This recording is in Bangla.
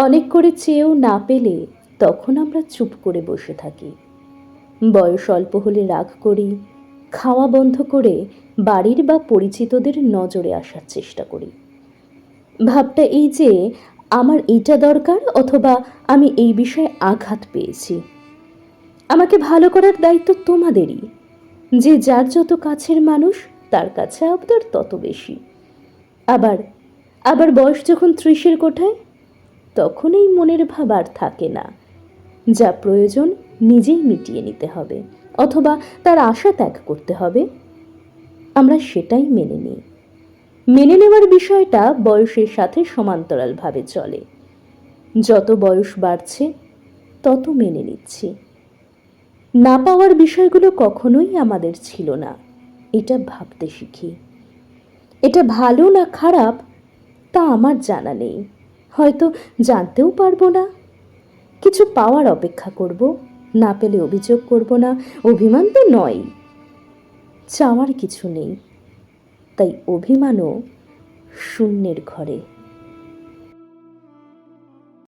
অনেক করে চেয়েও না পেলে তখন আমরা চুপ করে বসে থাকি। বয়স অল্প হলে রাগ করি, খাওয়া বন্ধ করে বাড়ির বা পরিচিতদের নজরে আসার চেষ্টা করি। ভাবটা এই যে, আমার এইটা দরকার অথবা আমি এই বিষয়ে আঘাত পেয়েছি। আমাকে ভালো করার দায়িত্ব তোমাদেরই। যে যার যত কাছের মানুষ, তার কাছে আবদার তত বেশি। আবার আবার বয়স যখন ত্রিশের কোঠায় তখন এই মনের ভাব আর থাকে না। যা প্রয়োজন নিজেই মিটিয়ে নিতে হবে, অথবা তার আশা ত্যাগ করতে হবে। আমরা সেটাই মেনে নিই। মেনে নেওয়ার বিষয়টা বয়সের সাথে সমান্তরালভাবে চলে। যত বয়স বাড়ছে, তত মেনে নিচ্ছি। না পাওয়ার বিষয়গুলো কখনোই আমাদের ছিল না, এটা ভাবতে শিখি। এটা ভালো না খারাপ, তা আমার জানা নেই। হয়তো জানতেও পারব না। কিছু পাওয়ার অপেক্ষা করব, না পেলে অভিযোগ করব না, অভিমান তো নয়। চাওয়ার কিছু নেই, তাই অভিমানও শূন্যের ঘরে।